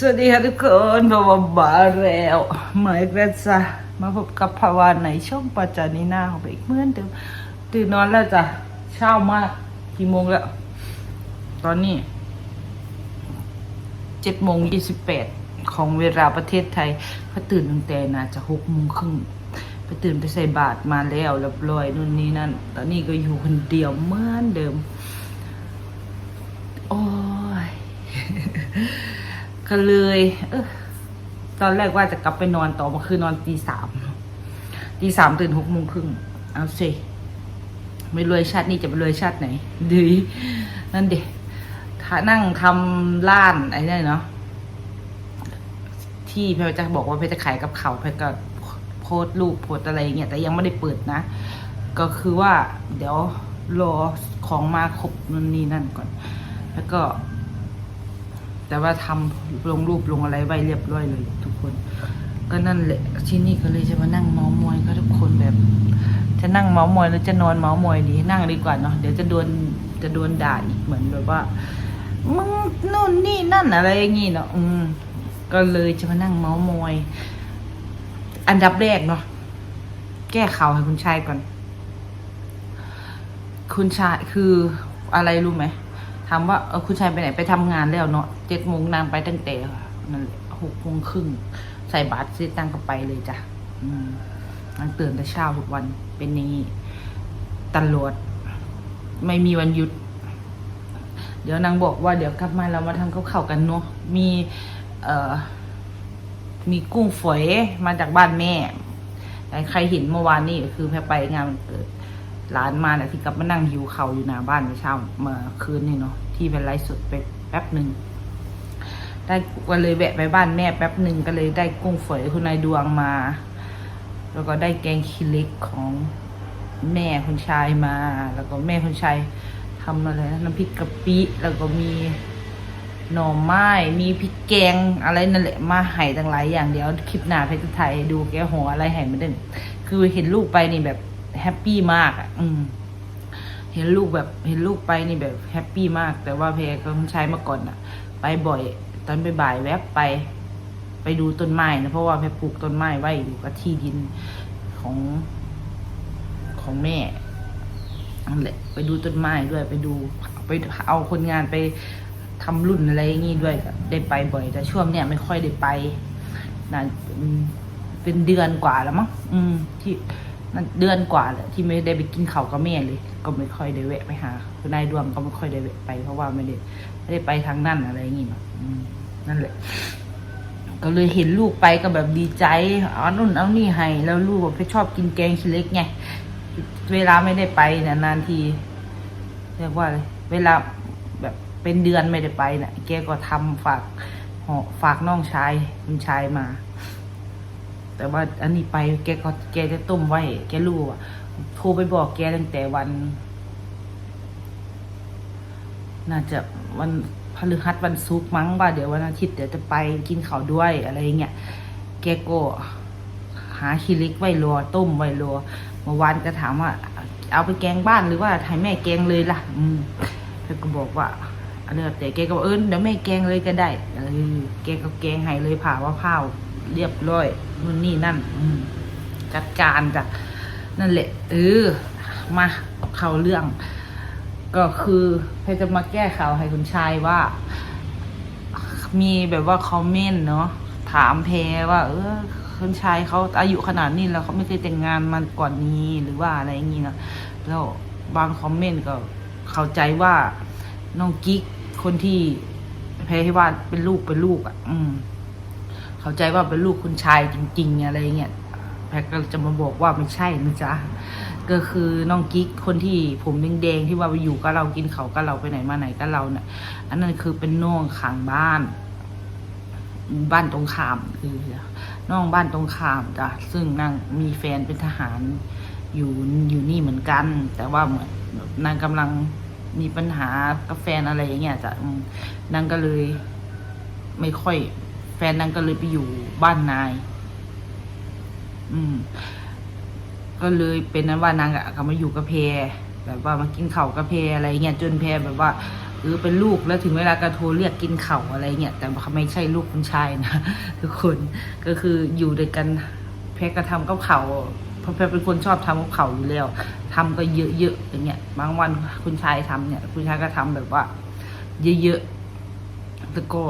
สวัสดีค่ะทุกคนบาวาบาแล้วมาอีกแล้วจ้ะมาพบกับภาวานในช่องปัจจานีหน้าของไปอีกเหมือนเดิมตื่นนอนแล้วจ้ะเช้ามากกี่โมงแล้ว ตอนนี้เจ็ดโมงยี่สิบแปดของเวลาประเทศไทยก็ตื่นตั้งแต่น่าจะหกโมงครึ่งไปตื่นไปใส่บาตรมาแล้วเรียบร้อยนู่นนี่นั่น ตอนนี้ก็อยู่คนเดียวเหมือนเดิม โอ้ย ก็เลยเออตอนแรกว่าจะกลับไปนอนต่อมาคือนอนตีสามตีสามตื่นหกโมงครึ่งเอาสิไม่รวยชาตินี้จะไปรวยชาติไหนดีนั่นเด็ถ้านั่งทำร้านไอ้นี่เนาะที่เพรจะบอกว่าเพรจะขายกับเขาเพรก็โพสต์รูปโพสต์อะไรเงี้ยแต่ยังไม่ได้เปิดนะ ก็คือว่า เดี๋ยวรอของมาครบนั่นนี่นั่นก่อน แล้วก็ แต่ว่าทำลงรูปลงอะไรไว้เรียบร้อยเลยทุกคน ก็นั่นแหละที่นี่ก็เลยจะมานั่งเมาส์มอยก็ทุกคนแบบ จะนั่งเมาส์มอยหรือจะนอนเมาส์มอยดีนั่งดีกว่าเนาะเดี๋ยวจะโดนจะโดนด่าอีกเหมือนแบบว่ามึงนู่นนี่นั่นอะไรอย่างงี้เนาะอืมก็เลยจะมานั่งเมาส์มอย อันดับแรกเนาะแก้ข่าวให้คุณชายก่อน คุณชายคืออะไรรู้ไหม ถามว่าเออคุณชายไปไหนไปทำงานแล้วเนาะเจ็ดโมงนางไปตั้งแต่นั่นหกโมงครึ่งใส่บาตรซื้อตังก็ไปเลยจ้ะอืมนางตื่นแต่เช้าทุกวันเป็นอย่างนี้ตลอดไม่มีวันหยุด เดี๋ยวนางบอกว่าเดี๋ยวกลับมาเรามาทำข้าวเข่ากันเนาะมีเอ่อมีกุ้งฝอยมาจากบ้านแม่แต่ใครเห็นเมื่อวานนี่คือแพรไปงานวันเกิด ร้านมาเนี่ยที่กลับมานั่งหิวเขาอยู่หน้าบ้านเมื่อเช้ามาคืนนี่เนาะที่เป็นไลฟ์สดไปแป๊บหนึ่งได้ก็เลยแวะไปบ้านแม่แป๊บหนึ่งก็เลยได้กุ้งฝอยคุณนายดวงมา แล้วก็ได้แกงขี้เล็กของแม่คุณชายมา แล้วก็แม่คุณชายทำอะไรนะน้ำพริกกะปิแล้วก็มีหน่อไม้มีพริกแกงอะไรนั่นแหละมาให้ตั้งหลายอย่างเดี๋ยวคลิปหน้าเพชรไทยดูแกหัวอะไรให้มาเด่นคือเห็นลูกไปนี่แบบ แฮปปี้มากอะ อืม เห็นลูกแบบ เห็นลูกไปนี่แบบแฮปปี้มาก แต่ว่าเพก็ใช้มาก่อนอะ ไปบ่อย ตอนไปบ่ายแวบไป ไปดูต้นไม้นะเพราะว่าเพปลูกต้นไม้ไว้อยู่กับที่ดินของของแม่นั่นแหละไปดูต้นไม้ด้วยไปดูไปเอาคนงานไปทำรุ่นอะไรอย่างงี้ด้วยได้ไปบ่อย แต่ช่วงเนี้ยไม่ค่อยได้ไปนะอืมเป็นเดือนกว่าแล้วมั้งอืมที่ เดือนกว่าแหละที่ไม่ได้ไปกินข้าวกับแม่เลย ก็ไม่ค่อยได้แวะไปหาคุณนายดวงก็ไม่ค่อยได้แวะไป เพราะว่าไม่ได้ไม่ได้ไปทางนั่นอะไรอย่างงี้เนาะอืมนั่นแหละ ก็เลยเห็นลูกไปก็แบบดีใจเอานู่นเอานี่ให้ แล้วลูกแบบชอบกินแกงขี้เล็กไงเวลาไม่ได้ไปนี่ยนานทีเรียกว่าอะไรเวลาแบบเป็นเดือนไม่ได้ไปนี่ยแกก็ทำฝากห่อฝากน้องชายคุณชายมา แต่ว่าอันนี้ไปแกก็แกจะต้มไว้ แกรู้อะโทรไปบอกแกตั้งแต่วัน น่าจะวันพฤหัสวันศุกร์มั้งว่าเดี๋ยววันอาทิตย์เดี๋ยวจะไปกินข้าวด้วยอะไรเงี้ยแกก็หาคิริกไว้รอต้มไว้รอเมื่อวานก็ถามว่า เอาไปแกงบ้านหรือว่าให้แม่แกงเลยล่ะ อืมแกก็บอกว่า อันนี้แต่แกก็บอกเออเดี๋ยวแม่แกงเลยก็ได้เออแกก็แกงให้เลยผ่าว่าข้าวเรียบร้อยนู่นนี่นั่นจัดการจ้ะนั่นแหละเออมาเข้าเรื่อง ก็คือเพจะมาแก้ข่าวให้คุณชายว่า มีแบบว่าคอมเมนต์เนาะถามเพว่า เออคุณชายเขาอายุขนาดนี้แล้วเขาไม่เคยแต่งงานมาก่อนนี้หรือว่าอะไรอย่างนี้เนาะแล้วบางคอมเมนต์ก็เข้าใจว่าน้องกิ๊ก คนที่เพรให้ว่าเป็นลูกเป็นลูกอะ อืม เข้าใจว่าเป็นลูกคุณชายจริง ๆ อะไรเงี้ยแพรก็จะมาบอกว่าไม่ใช่นะจ๊ะก็คือน้องกิ๊กคนที่ผมแดงๆที่ว่าไปอยู่กับเรากินเขากับเราไปไหนมาไหนกับเราเนี่ยอันนั้นคือเป็นน้องข้างบ้าน บ้านตรงข้ามคือน้องบ้านตรงข้ามจ้ะซึ่งนางมีแฟนเป็นทหารอยู่อยู่นี่เหมือนกัน แต่ว่าเหมือนนางกำลัง มีปัญหากับแฟนอะไรอย่างเงี้ยจ้ะนางก็เลย ไม่ค่อย แฟนนางก็เลยไปอยู่บ้านนาย อืม ก็เลยเป็นนั้นว่านางอะก็มาอยู่กับเพรแบบว่ามากินเข้ากับเพรอะไรเงี้ยจนเพรแบบว่าหรือเป็นลูกแล้วถึงเวลาก็โทรเรียกกินเข่าอะไรเงี้ยแต่เขาไม่ใช่ลูกคุณชายนะทุกคนก็คืออยู่ด้วยกันแพรก็ทำกับเขา ราะแพรเป็นคนชอบทำกับเขาอยู่แล้วทำก็เยอะๆอย่างเงี้ยบางวันคุณชายทำเนี่ย คุณชายก็ทำแบบว่า เยอะๆแล้วก็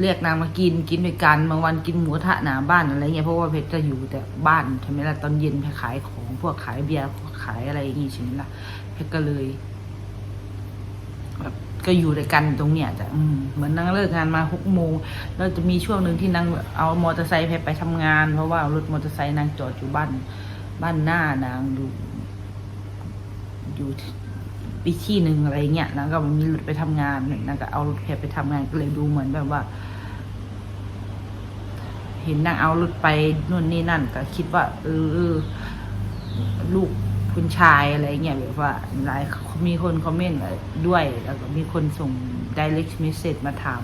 เรียกนางมากินกินด้วยกันบางวันกินหมูทะหนาบ้านอะไรเงี้ยเพราะว่าเพชรจะอยู่แต่บ้านใช่ไหมล่ะตอนเย็นเพชรขายของพวกขายเบียร์ขายอะไรอย่างงี้ใช่ไหมล่ะเพชรก็เลย ก็อยู่ด้วยกันตรงเนี้ยจ้ะอืมเหมือนนางเลิกงานมาหกโมงแล้วจะมีช่วงหนึ่งที่นางเอามอเตอร์ไซค์เพรไปทำงาน เพราะว่ารถมอเตอร์ไซค์นางจอดอยู่บ้านบ้านหน้านางอยู่อยู่ที่อีกที่หนึ่งอะไรเงี้ยนางก็มีรถไปทำงานนางก็เอารถเพรไปทำงานก็เลยดูเหมือนแบบว่า เห็นนางเอารถไปนู่นนี่นั่นก็คิดว่าเออ คุณชายอะไรเงี้ยแบบว่าหลายมีคนคอมเมนต์ด้วย แล้วก็มีคนส่ง direct message มาถาม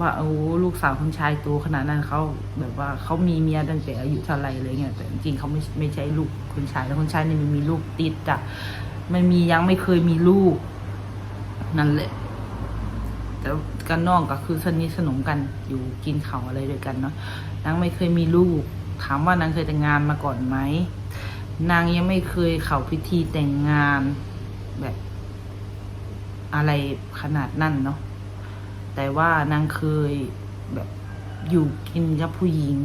ว่าโอ้ลูกสาวคุณชายโตขนาดนั้นเขาแบบว่าเขามีเมียตั้งแต่อายุเท่าไรอะไรเงี้ยแต่จริงเขาไม่ไม่ใช่ลูกคุณชายแล้วคุณชายเนี่ยมันมีลูกติดจ้ะมันมียังไม่เคยมีลูก นั่นแหละแต่กันน้องก็คือสนิทสนมกันอยู่กินเขาวอะไรด้วยกันเนาะนางไม่เคยมีลูก ถามว่านางเคยแต่งงานมาก่อนไหม นางยังไม่เคยเข้าพิธีแต่งงานแบบอะไรขนาดนั้นเนาะ แต่ว่านางเคยแบบอยู่กินกับผู้หญิง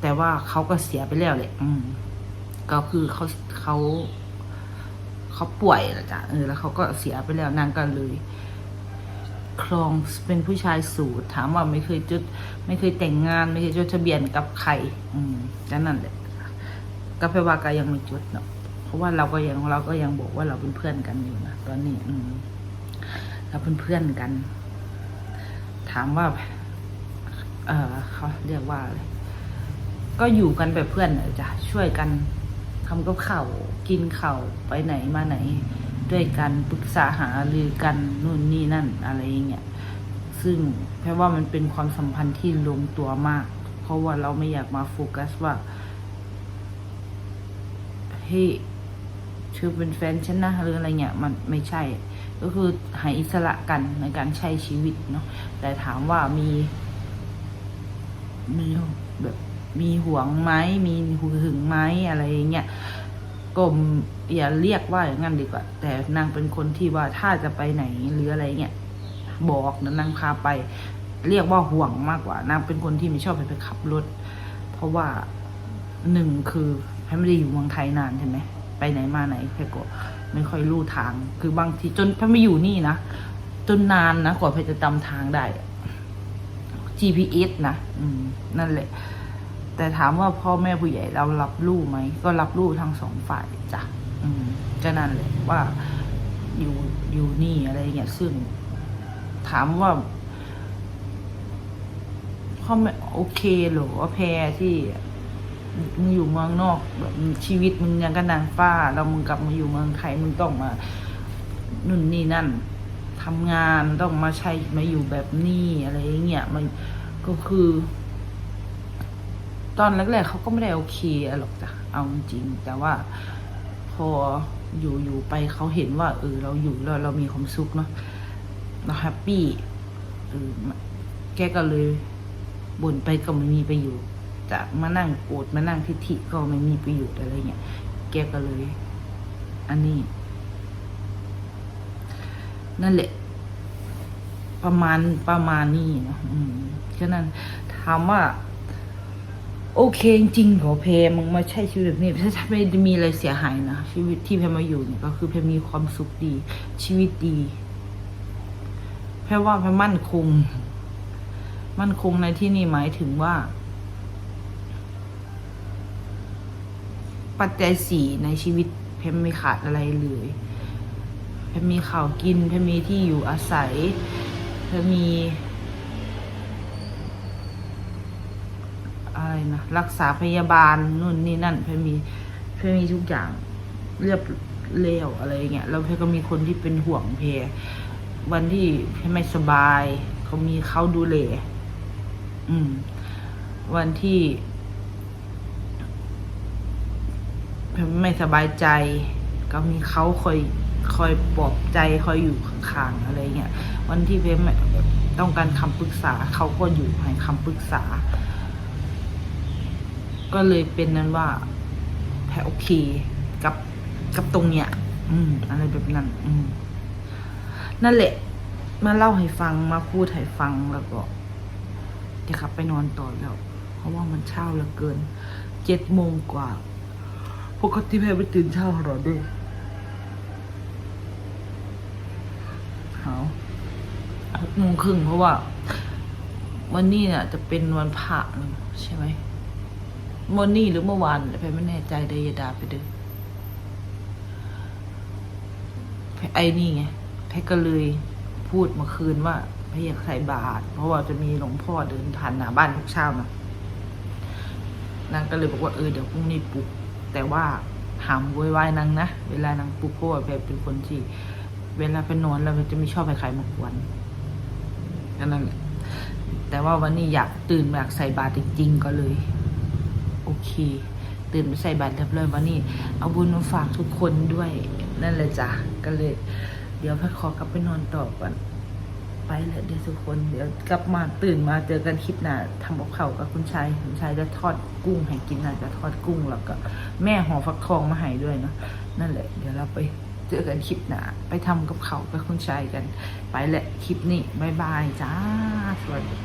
แต่ว่าเขาก็เสียไปแล้วแหละอืมก็คือเขาเขาเขาป่วยแหละจ้ะเออแล้วเขาก็เสียไปแล้วนางก็เลยครองเป็นผู้ชายสูตร ถามว่าไม่เคยจดไม่เคยแต่งงาน ไม่เคยจดทะเบียนกับใคร อืมก็นั่นแหละ ก็แปลว่าก็ยังไม่จุดเนาะเพราะว่าเราก็ยังเราก็ยังบอกว่าเราเป็นเพื่อนกันอยู่นะตอนนี้ อืมเราเป็นเพื่อนกัน ถามว่า เออเขาเรียกว่าอะไรก็อยู่กันแบบเพื่อนจ้ะช่วยกันทำกับข้าวกินข้าวไปไหนมาไหน ด้วยกันปรึกษาหารือกันนู่นนี่นั่นอะไรอย่างเงี้ยซึ่งแปลว่ามันเป็นความสัมพันธ์ที่ลงตัวมาก เพราะว่าเราไม่อยากมาโฟกัสว่า เฮ้ยเธอเป็นแฟนฉันนะหรืออะไรเงี้ยมันไม่ใช่ ก็คือให้อิสระกันในการใช้ชีวิตเนาะแต่ถามว่ามี มีแบบมีห่วงไหมมีหึงไหมอะไรเงี้ยก็อย่าเรียกว่าอย่างนั้นดีกว่า แต่นางเป็นคนที่ว่าถ้าจะไปไหนหรืออะไรเงี้ยบอกนะนางพาไป เรียกว่าห่วงมากกว่านางเป็นคนที่ไม่ชอบให้ไปขับรถ เพราะว่าหนึ่งคือ พทย์ไม่ได้อยู่เมืองไทยนานใช่ไหมไปไหนมาไหนแพทย์ก็ไม่ค่อยรู้ทาง คือบางทีจนแพทย์ไม่อยู่นี่นะจนนานนะกว่าแพจะจำทางได้ GPS นะอืม นั่นแหละ แต่ถามว่าพ่อแม่ผู้ใหญ่เรารับรู้ไหมก็รับรู้ทั้งสองฝ่ายจ้ะอืมก็นั่นแหละว่าอยู่อยู่นี่อะไรเงี้ยซึ่ง ถามว่าพ่อแม่โอเคเหรอว่าแพรที่ มึงอยู่เมืองนอกแบบชีวิตมึงยังก็นางฟ้าแล้วมึงกลับมาอยู่เมืองไทยมึงต้องมานู่นนี่นั่นทำงานต้องมาใช้มาอยู่แบบนี้อะไรเงี้ยมันก็คือ ตอนแรกๆเขาก็ไม่ได้โอเคหรอกจ้ะเอาจริงแต่ว่าพออยู่อยู่ไปเขาเห็นว่าเออเราอยู่แล้วเรามีความสุขเนาะเราแฮปปี้เออแกก็เลยบ่นไปก็ไม่มีประโยชน์ จะมานั่งโกรธมานั่งทิฐิก็ไม่มีประโยชน์อะไรเงี้ยแกก็เลย อันนี้ นั่นแหละ ประมาณประมาณนี้เนาะอืมฉะนั้นถามว่า โอเคจริงๆเหรอเพมึงมาใช้ชีวิตแบบนี้ถ้าไม่ได้มีอะไรเสียหายนะชีวิตที่เพมาอยู่เนี่ยก็คือเพมีความสุขดี ชีวิตดีเพว่าเพมั่นคง มั่นคงในที่นี่หมายถึงว่า ปัจจัยสี่ในชีวิตเพมไม่ขาดอะไรเลยเพมมีข่าวกินเพมมีที่อยู่อาศัยเพมมีอะไรนะรักษาพยาบาลนู่นนี่นั่นเพมมีเพมมีทุกอย่างเรียบเร็วอะไรเงี้ยแล้วเพก็มีคนที่เป็นห่วงเพวันที่เพไม่สบายเขามีเขาดูแลอืม วันที่เพ ไม่สบายใจ ก็มีเขาคอยคอยปลอบใจคอยอยู่ข้างๆอะไรเงี้ยวันที่เพมต้องการคำปรึกษาเขาก็อยู่ให้คำปรึกษา ก็เลยเป็นนั้นว่าแพโอเคกับกับตรงเนี้ย อืม อะไรแบบนั้น อืม นั่นแหละ มาเล่าให้ฟังมาพูดให้ฟังแล้วก็จะขับไปนอนต่อแล้ว เพราะว่ามันเช้าเหลือเกิน เจ็ดโมงกว่า ปกติแพรไปตื่นเช้าหรอด้วยเอาหกโมงครึ่งเพราะว่า วันนี้เนี่ยจะเป็นวันพระใช่ไหมวันนี้หรือเมื่อวานแพรไม่แน่ใจเดยอยาดาไปเด้อไอ้นี่ไงแพรก็เลยพูดเมื่อคืนว่าแพรอยากใส่บาตรเพราะว่าจะมีหลวงพ่อเดินผ่านหน้าบ้านทุกเช้านะนางก็เลยบอกว่าเออเดี๋ยวพรุ่งนี้ปลุก แต่ว่าหามโวยวายนางนะ เวลานางปลุกเพราะว่าแพรเป็นคนที่ เวลาไปนอนแล้วจะไม่ชอบให้ใครมากวนก็นั่นแหละแต่ว่าวันนี้อยากตื่นอยากใส่บาตรจริงๆก็เลย โอเค ตื่นไปใส่บาตรเรียบร้อยวันนี้ เอาบุญมาฝากทุกคนด้วย นั่นแหละจ้ะก็เลย เดี๋ยวพัดขอกลับไปนอนต่อก่อน ไปแล้วเดี๋ยวทุกคนเดี๋ยวกลับมาตื่นมาเจอกันคลิปหน้าทำกับข้าวกับคุณชายคุณชายจะทอดกุ้งให้กินนะจะทอดกุ้งแล้วก็ แม่ห่อฟักทองมาให้ด้วยเนาะนั่นแหละ เดี๋ยวเราไปเจอกันคลิปหน้าไปทำกับเขาวกับคุณชายกัน ไปแหละคลิปนี้บายบายจ้าสวัสดี